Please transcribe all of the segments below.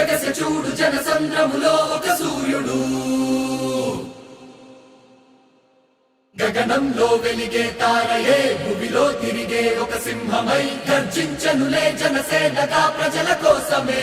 ఎగస చూడు జన సంద్రములో ఒక సూర్యుడు. గగనంలో వెలిగే తారయే భూమిలో తిరిగే ఒక సింహమై గర్జించనులే జనసేనగా ప్రజల కోసమే.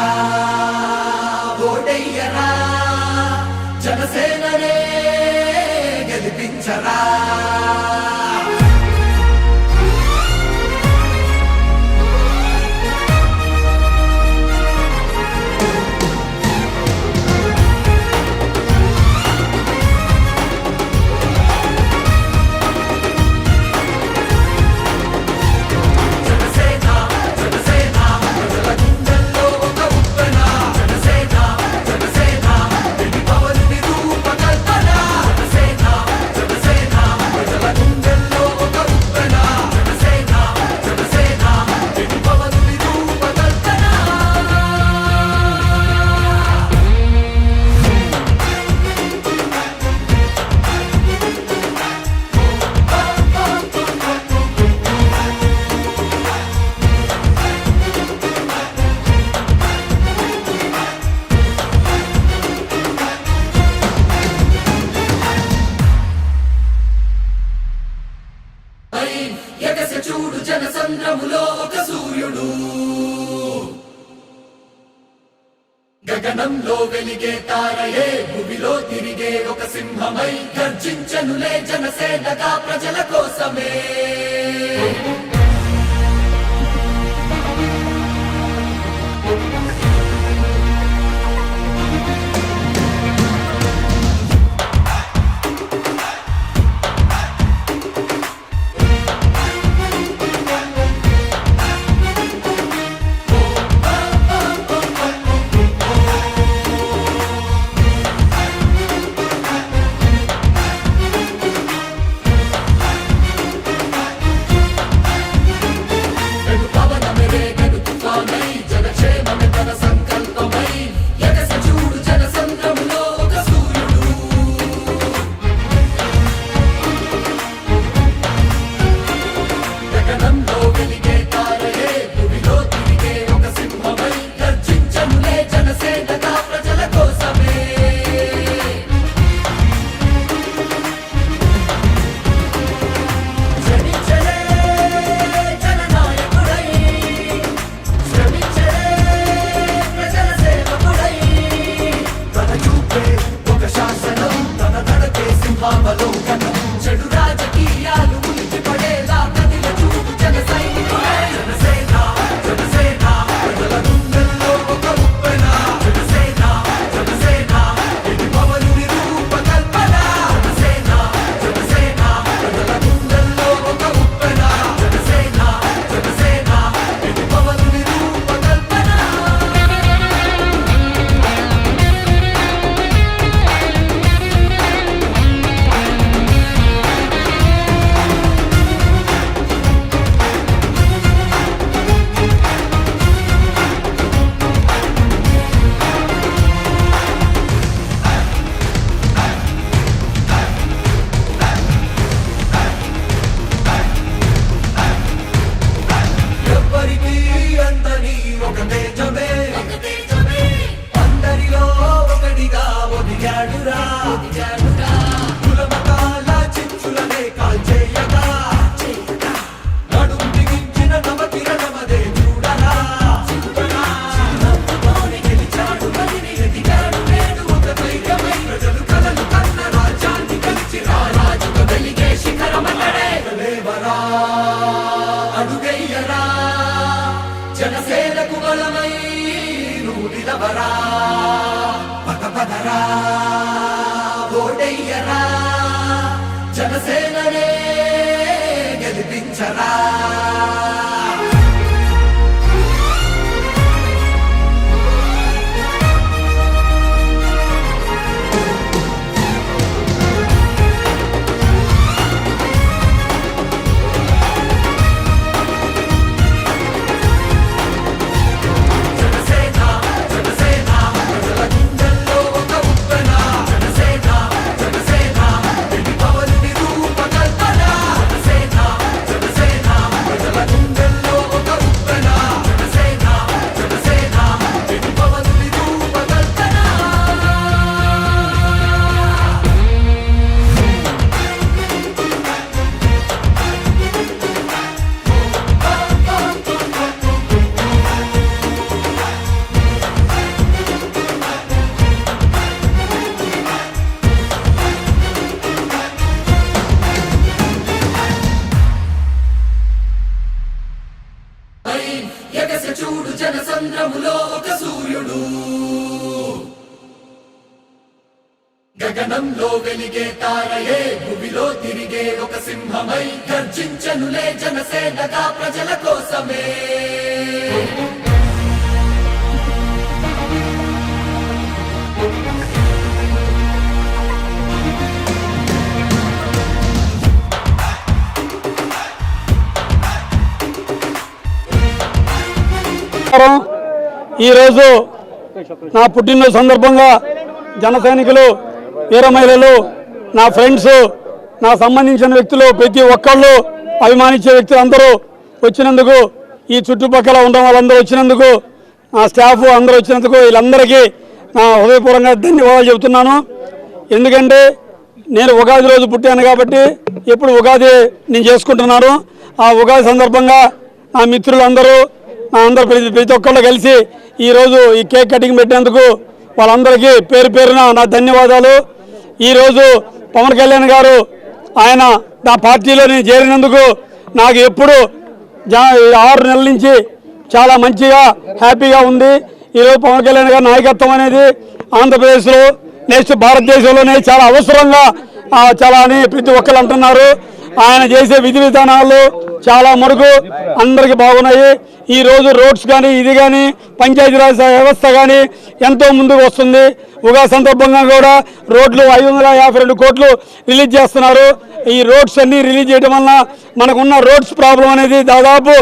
God. జనులే జను ఎగస సంద్రములో ఒక సూర్యుడు. గగనంలో వెలిగే తారయే భూమిలో తిరిగే ఒక సింహమై గర్జించనులే జనసేనగా ప్రజల కోసమే. నమస్కారం. ఈరోజు నా పుట్టినరోజు సందర్భంగా జన సైనికులు వీర మహిళలు నా ఫ్రెండ్స్ నా సంబంధించిన వ్యక్తులు ప్రతి ఒక్కళ్ళు అభిమానించే వ్యక్తులు అందరూ వచ్చినందుకు ఈ చుట్టుపక్కల ఉండడం వాళ్ళందరూ వచ్చినందుకు నా స్టాఫ్ అందరూ వచ్చినందుకు వీళ్ళందరికీ నా హృదయపూర్వకంగా ధన్యవాదాలు చెబుతున్నాను. ఎందుకంటే నేను ఉగాది రోజు పుట్టాను కాబట్టి ఎప్పుడు ఉగాది నేను చేసుకుంటున్నాను. ఆ ఉగాది సందర్భంగా నా మిత్రులందరూ అందరు ప్రతి ప్రతి ఒక్కళ్ళు కలిసి ఈరోజు ఈ కేక్ కటింగ్ పెట్టినందుకు వాళ్ళందరికీ పేరు పేరున నా ధన్యవాదాలు. ఈరోజు పవన్ కళ్యాణ్ గారు ఆయన నా పార్టీలో నేను చేరినందుకు నాకు ఎప్పుడు ఆరు నెలల నుంచి చాలా మంచిగా హ్యాపీగా ఉంది. ఈరోజు పవన్ కళ్యాణ్ గారి నాయకత్వం అనేది ఆంధ్రప్రదేశ్లో నెక్స్ట్ భారతదేశంలోనే చాలా అవసరంగా చాలా అని ప్రతి ఒక్కరు అంటున్నారు. ఆయన చేసే విధి విధానాలు చాలా మరకు అందరికి బాగున్నాయి. ఈ రోజు రోడ్స్ కానీ ఇది కానీ పంచాయతీరాజ్ వ్యవస్థ కానీ ఎంతో ముందుకు వస్తుంది. ఉగా సందర్భంగా కూడా రోడ్లు ఐదు వందల యాభై రెండు కోట్లు రిలీజ్ చేస్తున్నారు. ఈ రోడ్స్ అన్ని రిలీజ్ చేయడం వల్ల మనకున్న రోడ్స్ ప్రాబ్లం అనేది దాదాపు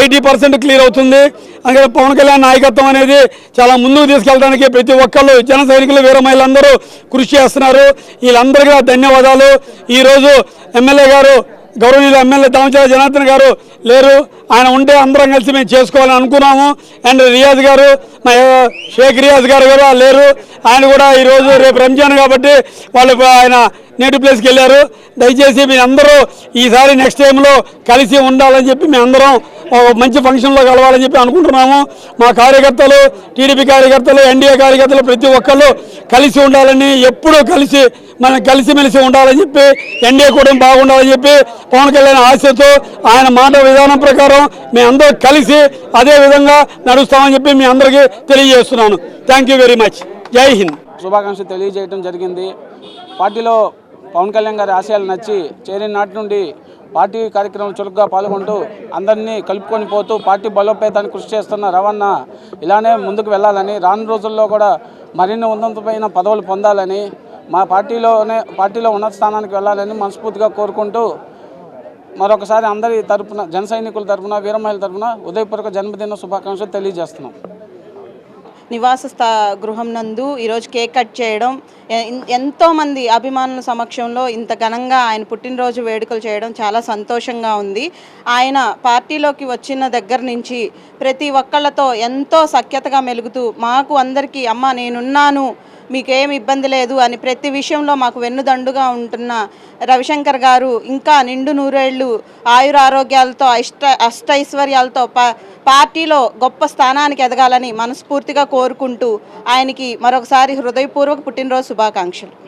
ఎయిటీ పర్సెంట్ క్లియర్ అవుతుంది. అందుకే పవన్ కళ్యాణ్ నాయకత్వం అనేది చాలా ముందుకు తీసుకెళ్ళడానికి ప్రతి ఒక్కళ్ళు జన సైనికులు వీర మహిళలందరూ కృషి చేస్తున్నారు. వీళ్ళందరికీ ధన్యవాదాలు. ఈరోజు ఎమ్మెల్యే గారు గౌరవనీయులు ఎమ్మెల్యే దామచార జనార్దన్ గారు లేరు. ఆయన ఉంటే అందరం కలిసి మేము చేసుకోవాలని అనుకున్నాము. అండ్ రియాజ్ గారు మా షేక్ రియాజ్ గారు కూడా లేరు. ఆయన కూడా ఈరోజు రేపు రంజాన్ కాబట్టి వాళ్ళు ఆయన నేటి ప్లేస్కి వెళ్ళారు. దయచేసి మీ అందరూ ఈసారి నెక్స్ట్ టైంలో కలిసి ఉండాలని చెప్పి మేము అందరం మంచి ఫంక్షన్లో కలవాలని చెప్పి అనుకుంటున్నాము. మా కార్యకర్తలు టీడీపీ కార్యకర్తలు ఎన్డీఏ కార్యకర్తలు ప్రతి ఒక్కళ్ళు కలిసి ఉండాలని ఎప్పుడూ కలిసి మనం కలిసిమెలిసి ఉండాలని చెప్పి ఎన్డీఏ కూడా బాగుండాలని చెప్పి పవన్ కళ్యాణ్ ఆశతో ఆయన మాట విధానం ప్రకారం మేమందరూ అందరూ కలిసి అదే విధంగా నడుస్తామని చెప్పి మీ అందరికీ తెలియజేస్తున్నాను. థ్యాంక్ యూ వెరీ మచ్ జై హింద్ శుభాకాంక్షలు తెలియజేయడం జరిగింది. పార్టీలో పవన్ కళ్యాణ్ గారి ఆశయాలు నచ్చి చేరిన నాటి నుండి పార్టీ కార్యక్రమం చురుగ్గా పాల్గొంటూ అందరినీ కలుపుకొని పోతూ పార్టీ బలోపేతానికి కృషి చేస్తున్న రవణ ఇలానే ముందుకు వెళ్ళాలని రాను రోజుల్లో కూడా మరిన్ని ఉన్నతమైన పదవులు పొందాలని మా పార్టీలోనే పార్టీలో ఉన్నత స్థానానికి వెళ్ళాలని మనస్ఫూర్తిగా కోరుకుంటూ మరొకసారి అందరి తరఫున జన సైనికుల తరపున వీరమహిళ తరపున ఉదయపూర్వక జన్మదిన శుభాకాంక్షలు తెలియజేస్తున్నాం. నివాస స్థా గృహం నందు ఈరోజు కేక్ కట్ చేయడం ఎంతోమంది అభిమానుల సమక్షంలో ఇంత ఘనంగా ఆయన పుట్టినరోజు వేడుకలు చేయడం చాలా సంతోషంగా ఉంది. ఆయన పార్టీలోకి వచ్చిన దగ్గర నుంచి ప్రతి ఒక్కళ్ళతో ఎంతో సఖ్యతగా మెలుగుతూ మాకు అందరికీ అమ్మ నేనున్నాను మీకేం ఇబ్బంది లేదు అని ప్రతి విషయంలో మాకు వెన్నుదండుగా ఉంటున్న రవిశంకర్ గారు ఇంకా నిండు నూరేళ్ళు ఆయురారోగ్యాలతో అష్ట అష్టైశ్వర్యాలతో పా పార్టీలో గొప్ప స్థానానికి ఎదగాలని మనస్ఫూర్తిగా కోరుకుంటూ ఆయనకి మరొకసారి హృదయపూర్వక పుట్టినరోజు శుభాకాంక్షలు.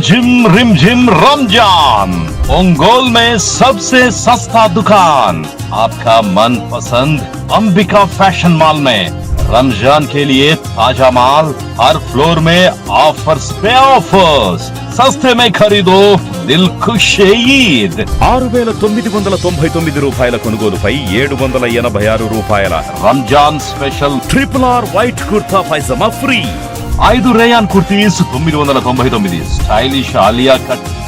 झिम रिम झिम रमजान ओंगोल में सबसे सस्ता दुकान आपका मनपसंद अंबिका फैशन मॉल में रमजान के लिए ताजा माल हर फ्लोर में ऑफर्स पे ऑफर्स सस्ते में खरीदो दिल खुश ईद ఆరు వేల తొమ్మిది వందల తొంభై తొమ్మిది రూపాయల కొనుగోలుపై ఏడు వందల ఎనభై ఆరు రూపాయల Ramzan special triple R white kurta pyjama free ఐదు రేయాన్ కుర్తీస్ తొమ్మిది వందల తొంభై తొమ్మిది. Stylish Alia cut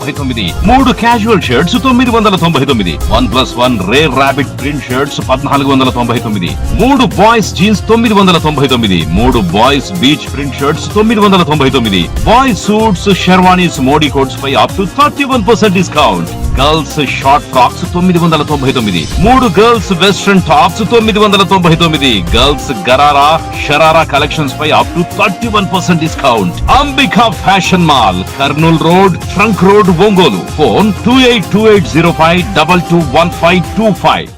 తొంభై తొమ్మిది. మూడు క్యాజువల్ షర్ట్స్ తొమ్మిది వందల తొంభై తొమ్మిది. One plus one Rare Rabbit print shirts పద్నాలుగు వందల తొంభై తొమ్మిది. మూడు బాయ్స్ జీన్స్ తొమ్మిది వందల తొంభై తొమ్మిది. మూడు బాయ్స్ బీచ్ ప్రింట్ షర్ట్స్ తొమ్మిది వందల తొంభై తొమ్మిది. Boys suits sherwanis Modi coats pi up to thirty one percent discount girls short frocks తొమ్మిది వందల తొంభై తొమ్మిది. మూడు గర్ల్స్ వెస్ట్రన్ టాప్స్ తొమ్మిది వందల తొంభై తొమ్మిది. Girls gharara sharara collections pi up to thirty one percent discount Ambika fashion mall Kurnool road trunk road road Ongole phone two eight two eight zero five double two one five two five.